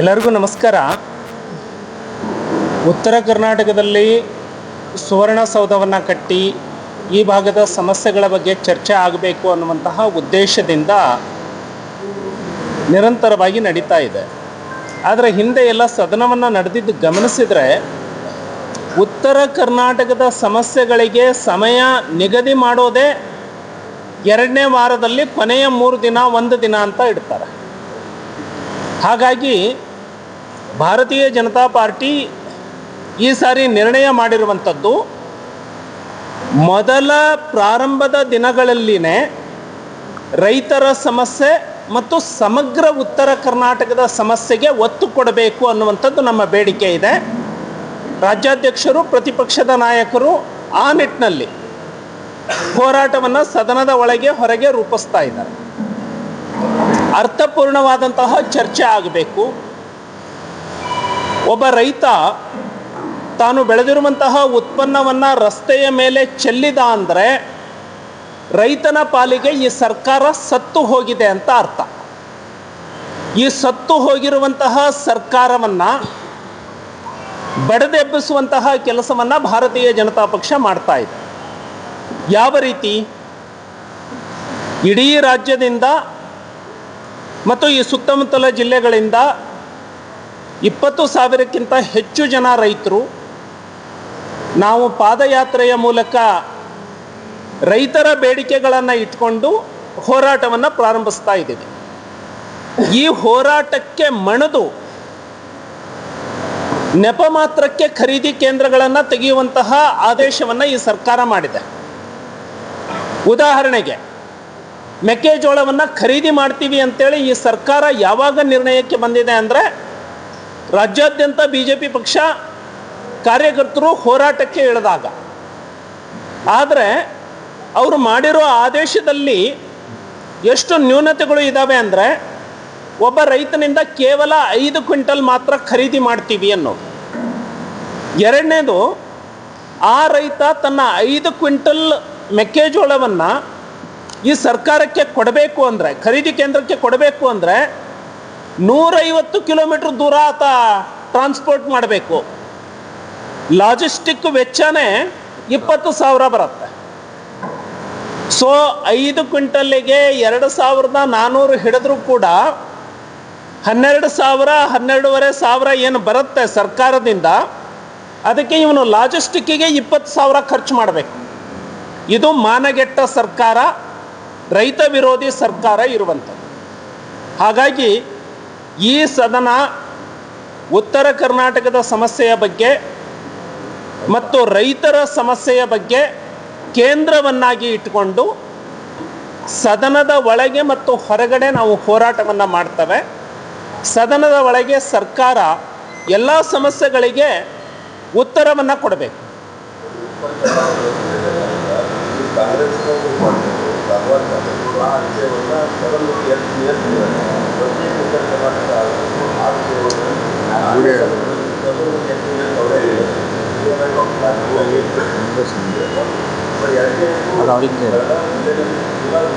ಎಲ್ಲರಿಗೂ ನಮಸ್ಕಾರ. ಉತ್ತರ ಕರ್ನಾಟಕದಲ್ಲಿ ಸುವರ್ಣಸೌಧವನ್ನು ಕಟ್ಟಿ ಈ ಭಾಗದ ಸಮಸ್ಯೆಗಳ ಬಗ್ಗೆ ಚರ್ಚೆ ಆಗಬೇಕು ಅನ್ನುವಂತಹ ಉದ್ದೇಶದಿಂದ ನಿರಂತರವಾಗಿ ನಡೀತಾ ಇದೆ. ಆದರೆ ಹಿಂದೆ ಎಲ್ಲ ಸದನವನ್ನು ನಡೆದಿದ್ದು ಗಮನಿಸಿದರೆ ಉತ್ತರ ಕರ್ನಾಟಕದ ಸಮಸ್ಯೆಗಳಿಗೆ ಸಮಯ ನಿಗದಿ ಮಾಡೋದೇ ಎರಡನೇ ವಾರದಲ್ಲಿ ಕೊನೆಯ ಮೂರು ದಿನ, ಒಂದು ದಿನ ಅಂತ ಇಡ್ತಾರೆ. ಹಾಗಾಗಿ ಭಾರತೀಯ ಜನತಾ ಪಾರ್ಟಿ ಈ ಸಾರಿ ನಿರ್ಣಯ ಮಾಡಿರುವಂಥದ್ದು, ಮೊದಲ ಪ್ರಾರಂಭದ ದಿನಗಳಲ್ಲಿನೇ ರೈತರ ಸಮಸ್ಯೆ ಮತ್ತು ಸಮಗ್ರ ಉತ್ತರ ಕರ್ನಾಟಕದ ಸಮಸ್ಯೆಗೆ ಒತ್ತು ಕೊಡಬೇಕು ಅನ್ನುವಂಥದ್ದು ನಮ್ಮ ಬೇಡಿಕೆ ಇದೆ. ರಾಜ್ಯಾಧ್ಯಕ್ಷರು, ಪ್ರತಿಪಕ್ಷದ ನಾಯಕರು ಆ ನಿಟ್ಟಿನಲ್ಲಿ ಹೋರಾಟವನ್ನು ಸದನದ ಒಳಗೆ ಹೊರಗೆ ರೂಪಿಸ್ತಾ ಇದ್ದಾರೆ. ಅರ್ಥಪೂರ್ಣವಾದಂತಹ ಚರ್ಚೆ ಆಗಬೇಕು. ಒಬ್ಬ ರೈತ ತಾನು ಬೆಳೆದಿರುವಂತಹ ಉತ್ಪನ್ನವನ್ನು ರಸ್ತೆಯ ಮೇಲೆ ಚೆಲ್ಲಿದ ಅಂದರೆ ರೈತನ ಪಾಲಿಗೆ ಈ ಸರ್ಕಾರ ಸತ್ತು ಹೋಗಿದೆ ಅಂತ ಅರ್ಥ. ಈ ಸತ್ತು ಹೋಗಿರುವಂತಹ ಸರ್ಕಾರವನ್ನು ಬಡದೆಬ್ಬಿಸುವಂತಹ ಕೆಲಸವನ್ನು ಭಾರತೀಯ ಜನತಾ ಪಕ್ಷ ಮಾಡ್ತಾ ಇದೆ. ಯಾವ ರೀತಿ? ಇಡೀ ರಾಜ್ಯದಿಂದ ಮತ್ತು ಈ ಸುತ್ತಮುತ್ತಲ ಜಿಲ್ಲೆಗಳಿಂದ ಇಪ್ಪತ್ತು ಸಾವಿರಕ್ಕಿಂತ ಹೆಚ್ಚು ಜನ ರೈತರು ನಾವು ಪಾದಯಾತ್ರೆಯ ಮೂಲಕ ರೈತರ ಬೇಡಿಕೆಗಳನ್ನು ಇಟ್ಕೊಂಡು ಹೋರಾಟವನ್ನು ಪ್ರಾರಂಭಿಸ್ತಾ ಇದ್ದೀವಿ. ಈ ಹೋರಾಟಕ್ಕೆ ಮಣದು ನೆಪ ಮಾತ್ರಕ್ಕೆ ಖರೀದಿ ಕೇಂದ್ರಗಳನ್ನು ತೆಗೆಯುವಂತಹ ಆದೇಶವನ್ನು ಈ ಸರ್ಕಾರ ಮಾಡಿದೆ. ಉದಾಹರಣೆಗೆ ಮೆಕ್ಕೆಜೋಳವನ್ನು ಖರೀದಿ ಮಾಡ್ತೀವಿ ಅಂತೇಳಿ ಈ ಸರ್ಕಾರ ಯಾವಾಗ ನಿರ್ಣಯಕ್ಕೆ ಬಂದಿದೆ ಅಂದರೆ ರಾಜ್ಯಾದ್ಯಂತ ಬಿ ಜೆ ಪಿ ಪಕ್ಷ ಕಾರ್ಯಕರ್ತರು ಹೋರಾಟಕ್ಕೆ ಇಳಿದಾಗ. ಆದರೆ ಅವರು ಮಾಡಿರೋ ಆದೇಶದಲ್ಲಿ ಎಷ್ಟು ನ್ಯೂನತೆಗಳು ಇದ್ದಾವೆ ಅಂದರೆ ಒಬ್ಬ ರೈತನಿಂದ ಕೇವಲ ಐದು ಕ್ವಿಂಟಲ್ ಮಾತ್ರ ಖರೀದಿ ಮಾಡ್ತೀವಿ ಅನ್ನೋದು. ಎರಡನೇದು ಆ ರೈತ ತನ್ನ ಐದು ಕ್ವಿಂಟಲ್ ಮೆಕ್ಕೆಜೋಳವನ್ನು ಈ ಸರ್ಕಾರಕ್ಕೆ ಕೊಡಬೇಕು ಅಂದರೆ, ಖರೀದಿ ಕೇಂದ್ರಕ್ಕೆ ಕೊಡಬೇಕು ಅಂದರೆ ನೂರೈವತ್ತು ಕಿಲೋಮೀಟ್ರ್ ದೂರ ಆತ ಟ್ರಾನ್ಸ್ಪೋರ್ಟ್ ಮಾಡಬೇಕು. ಲಾಜಿಸ್ಟಿಕ್ ವೆಚ್ಚನೇ ಇಪ್ಪತ್ತು ಸಾವಿರ ಬರುತ್ತೆ. ಸೊ ಐದು ಕ್ವಿಂಟಲ್ಲಿಗೆ ಎರಡು ಸಾವಿರದ ನಾನ್ನೂರು ಹಿಡಿದ್ರೂ ಕೂಡ ಹನ್ನೆರಡು ಸಾವಿರ, ಹನ್ನೆರಡೂವರೆ ಸಾವಿರ ಏನು ಬರುತ್ತೆ ಸರ್ಕಾರದಿಂದ, ಅದಕ್ಕೆ ಇವನು ಲಾಜಿಸ್ಟಿಕ್ಕಿಗೆ ಇಪ್ಪತ್ತು ಸಾವಿರ ಖರ್ಚು ಮಾಡಬೇಕು. ಇದು ಮಾನಗೆಟ್ಟ ಸರ್ಕಾರ, ರೈತ ವಿರೋಧಿ ಸರ್ಕಾರ ಇರುವಂಥದ್ದು. ಹಾಗಾಗಿ ಈ ಸದನ ಉತ್ತರ ಕರ್ನಾಟಕದ ಸಮಸ್ಯೆಯ ಬಗ್ಗೆ ಮತ್ತು ರೈತರ ಸಮಸ್ಯೆಯ ಬಗ್ಗೆ ಕೇಂದ್ರವನ್ನಾಗಿ ಇಟ್ಟುಕೊಂಡು ಸದನದ ಒಳಗೆ ಮತ್ತು ಹೊರಗಡೆ ನಾವು ಹೋರಾಟವನ್ನು ಮಾಡ್ತೇವೆ. ಸದನದ ಒಳಗೆ ಸರ್ಕಾರ ಎಲ್ಲ ಸಮಸ್ಯೆಗಳಿಗೆ ಉತ್ತರವನ್ನು ಕೊಡಬೇಕು. അവിടെ